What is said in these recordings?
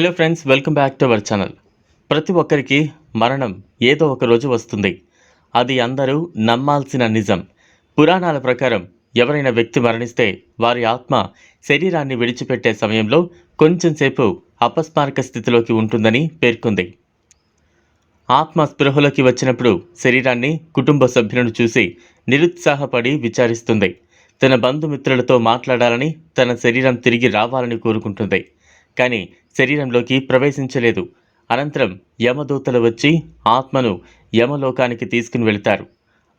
Hello friends welcome back to our channel ప్రతి ఒక్కరికి మరణం ఏదో ఒక రోజు వస్తుంది. అది అందరూ నమ్మాల్సిన నిజం. పురాణాల ప్రకారం ఎవరైనా వ్యక్తి మరణిస్తే వారి ఆత్మ శరీరాన్ని విడిచిపెట్టే సమయంలో కొంచెం సేపు అపస్మారక స్థితిలోకి ఉంటుందని పేర్కొంది. ఆత్మ స్పృహలోకి వచ్చినప్పుడు శరీరాన్ని కుటుంబ సభ్యులను చూసి నిరుత్సాహపడి విచారిస్తుంది. తన బంధుమిత్రులతో మాట్లాడాలని తన శరీరం తిరిగి రావాలని కోరుకుంటుంది. కానీ శరీరంలోకి ప్రవేశించలేదు. అనంతరం యమదూతలు వచ్చి ఆత్మను యమలోకానికి తీసుకుని వెళతారు.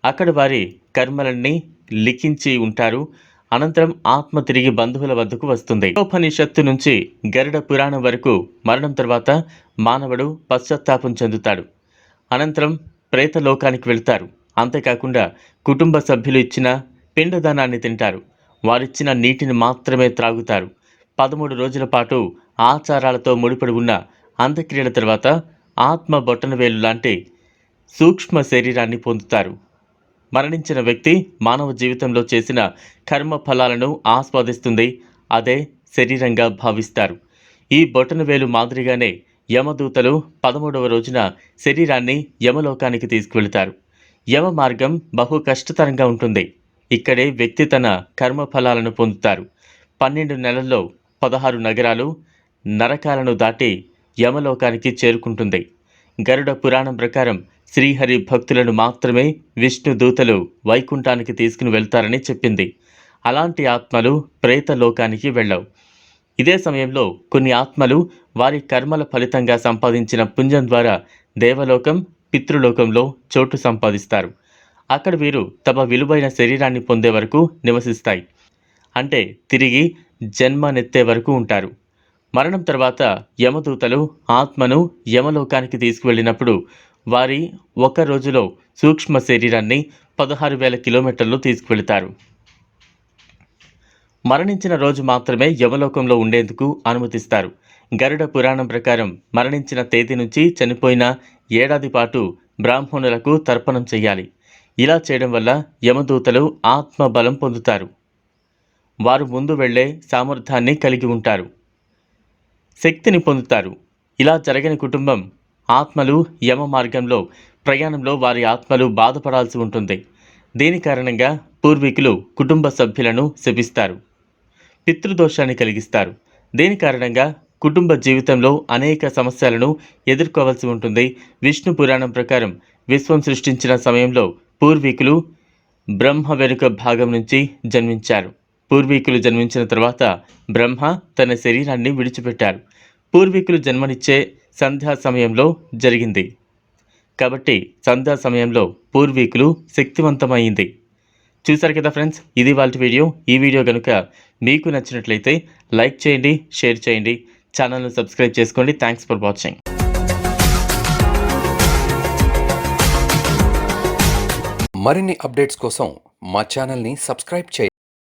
అక్కడ వారి కర్మలన్నీ లిఖించి ఉంటారు. అనంతరం ఆత్మ తిరిగి బంధువుల వద్దకు వస్తుంది. ఉపనిషత్తు నుంచి గరుడ పురాణం వరకు మరణం తర్వాత మానవుడు పశ్చాత్తాపం చెందుతాడు. అనంతరం ప్రేతలోకానికి వెళ్తారు. అంతేకాకుండా కుటుంబ సభ్యులు ఇచ్చిన పిండదానాన్ని తింటారు. వారిచ్చిన నీటిని మాత్రమే త్రాగుతారు. పదమూడు రోజుల పాటు ఆచారాలతో ముడిపడి ఉన్న అంత్యక్రియల తర్వాత ఆత్మ బొట్టనవేలు లాంటి సూక్ష్మ శరీరాన్ని పొందుతారు. మరణించిన వ్యక్తి మానవ జీవితంలో చేసిన కర్మ ఫలాలను ఆస్వాదిస్తుంది అదే శరీరంగా భావిస్తారు. ఈ బొటనవేలు మాదిరిగానే యమదూతలు పదమూడవ రోజున శరీరాన్ని యమలోకానికి తీసుకువెళతారు. యమ మార్గం బహు కష్టతరంగా ఉంటుంది. ఇక్కడే వ్యక్తి తన కర్మ ఫలాలను పొందుతారు. పన్నెండు నెలల్లో పదహారు నగరాలు నరకాలను దాటి యమలోకానికి చేరుకుంటుంది. గరుడ పురాణం ప్రకారం శ్రీహరి భక్తులను మాత్రమే విష్ణు దూతలు వైకుంఠానికి తీసుకుని వెళ్తారని చెప్పింది. అలాంటి ఆత్మలు ప్రేత లోకానికి వెళ్ళవు. ఇదే సమయంలో కొన్ని ఆత్మలు వారి కర్మల ఫలితంగా సంపాదించిన పుంజం ద్వారా దేవలోకం పితృలోకంలో చోటు సంపాదిస్తారు. అక్కడ వీరు తమ విలువైన శరీరాన్ని పొందే వరకు నివసిస్తాయి. అంటే తిరిగి జన్మనెత్తే వరకు ఉంటారు. మరణం తర్వాత యమదూతలు ఆత్మను యమలోకానికి తీసుకువెళ్ళినప్పుడు వారి ఒక రోజులో సూక్ష్మ శరీరాన్ని పదహారు వేల కిలోమీటర్లు తీసుకువెళతారు. మరణించిన రోజు మాత్రమే యమలోకంలో ఉండేందుకు అనుమతిస్తారు. గరుడ పురాణం ప్రకారం మరణించిన తేదీ నుంచి చనిపోయిన ఏడాది పాటు బ్రాహ్మణులకు తర్పణం చేయాలి. ఇలా చేయడం వల్ల యమదూతలు ఆత్మ బలం పొందుతారు. వారు ముందు వెళ్ళే సామర్థ్యాన్ని కలిగి ఉంటారు. శక్తిని పొందుతారు. ఇలా జరగని కుటుంబం ఆత్మలు యమ మార్గంలో ప్రయాణంలో వారి ఆత్మలు బాధపడాల్సి ఉంటుంది. దీని కారణంగా పూర్వీకులు కుటుంబ సభ్యులను శపిస్తారు. పితృదోషాన్ని కలిగిస్తారు. దీని కారణంగా కుటుంబ జీవితంలో అనేక సమస్యలను ఎదుర్కోవాల్సి ఉంటుంది. విష్ణు పురాణం ప్రకారం విశ్వం సృష్టించిన సమయంలో పూర్వీకులు బ్రహ్మ వెనుక భాగం నుంచి జన్మించారు. పూర్వీకులు జన్మించిన తర్వాత బ్రహ్మ తన శరీరాన్ని విడిచిపెట్టారు. పూర్వీకులు జన్మనిచ్చే సంధ్యా సమయంలో జరిగింది. కాబట్టి సంధ్యా సమయంలో పూర్వీకులు శక్తివంతమైంది. చూసారు కదా ఫ్రెండ్స్ ఇది వాళ్ళ వీడియో. ఈ వీడియో కనుక మీకు నచ్చినట్లయితే లైక్ చేయండి షేర్ చేయండి ఛానల్ను సబ్స్క్రైబ్ చేసుకోండి. Thanks for watching. మరిన్ని అప్డేట్స్ కోసం మా ఛానల్ని సబ్స్క్రైబ్ చేయండి.